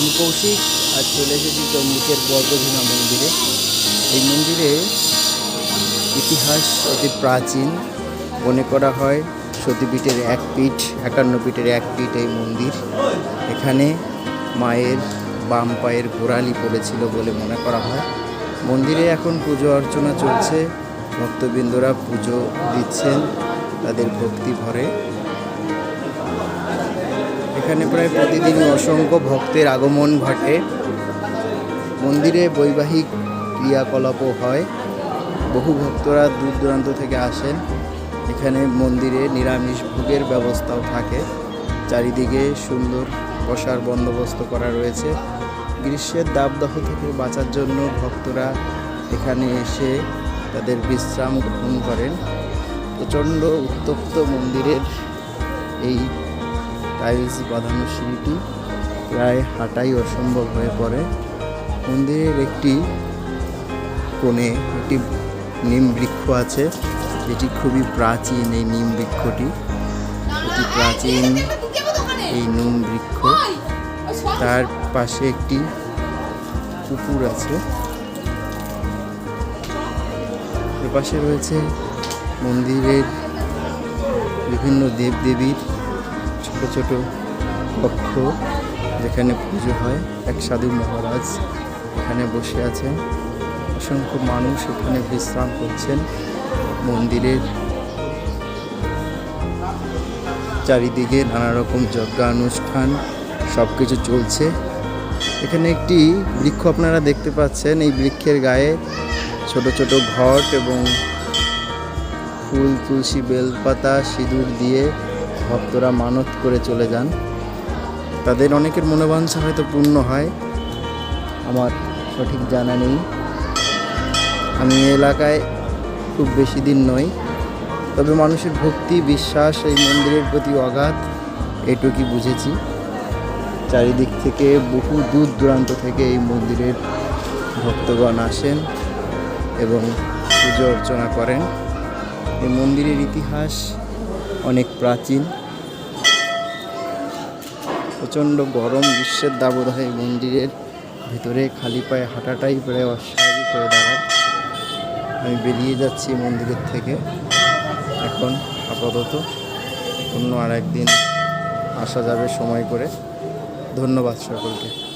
আমি কৌশিক আর চলে এসেছি চন্দ্রিকের বর্গভীমা মন্দিরে। এই মন্দিরে ইতিহাস অতি প্রাচীন। মনে করা হয় সতীপীঠের এক পীঠ, একান্ন পীঠের এক পীঠ এই মন্দির। এখানে মায়ের বাম পায়ের গোড়ালি পড়েছিল বলে মনে করা হয়। মন্দিরে এখন পুজো অর্চনা চলছে। ভক্তবৃন্দরা পুজো দিচ্ছেন, তাদের ভক্তি ভরে। এখানে প্রায় প্রতিদিন অসংখ্য ভক্তের আগমন ঘটে। মন্দিরে বৈবাহিক ক্রিয়াকলাপও হয়। বহু ভক্তরা দূর দূরান্ত থেকে আসেন। এখানে মন্দিরে নিরামিষ ভোগের ব্যবস্থাও থাকে। চারিদিকে সুন্দর বসার বন্দোবস্ত করা রয়েছে। গ্রীষ্মের দাবদাহ থেকে বাঁচার জন্য ভক্তরা এখানে এসে তাদের বিশ্রাম গ্রহণ করেন। প্রচণ্ড উত্তপ্ত মন্দিরের এই টাইলস বাঁধানো সিঁড়িটি প্রায় হাঁটাই অসম্ভব হয়ে পড়ে। মন্দিরের একটি কোণে একটি নিম বৃক্ষ আছে এটি খুবই প্রাচীন এই নিম বৃক্ষটি। অতি প্রাচীন এই নিম বৃক্ষ। তার পাশে একটি পুকুর আছে। এর পাশে রয়েছে মন্দিরের বিভিন্ন দেবদেবীর ছোট ছোট কক্ষ যেখানে পুজো হয়, এক সাধু মহারাজ এখানে বসে আছেন। অসংখ্য মানুষ এখানে বিশ্রাম করছেন। মন্দিরের চারিদিকে নানা রকম যজ্ঞানুষ্ঠান সব কিছু চলছে। এখানে একটি বৃক্ষ আপনারা দেখতে পাচ্ছেন। এই বৃক্ষের গায়ে ছোট ছোট ঘট এবং ফুল, তুলসী, বেলপাতা, সিঁদুর দিয়ে ভক্তরা মানত করে চলে যান। তাদের অনেকের মনোবাঞ্ছা হয়তো পূর্ণ হয়। আমার সঠিক জানা নেই। আমি এলাকায় খুব বেশি দিন নই। তবে মানুষের ভক্তি, বিশ্বাস, এই মন্দিরের প্রতি অগাধ এটুকুই বুঝেছি। চারিদিক থেকে বহু দূর দূরান্ত থেকে এই মন্দিরের ভক্তগণ আসেন এবং পুজো অর্চনা করেন। এই মন্দিরের ইতিহাস অনেক প্রাচীন। প্রচণ্ড গরম, গ্রীষ্মের দাবদাহে মন্দিরের ভিতরে খালি পায়ে হাঁটাটাই প্রায় অস্বাভাবিক হয়ে দাঁড়ায়। আমি বেরিয়ে যাচ্ছি মন্দিরের থেকে। এখন আপাতত অন্য আর একদিন আসা যাবে সময় করে। ধন্যবাদ সকলকে।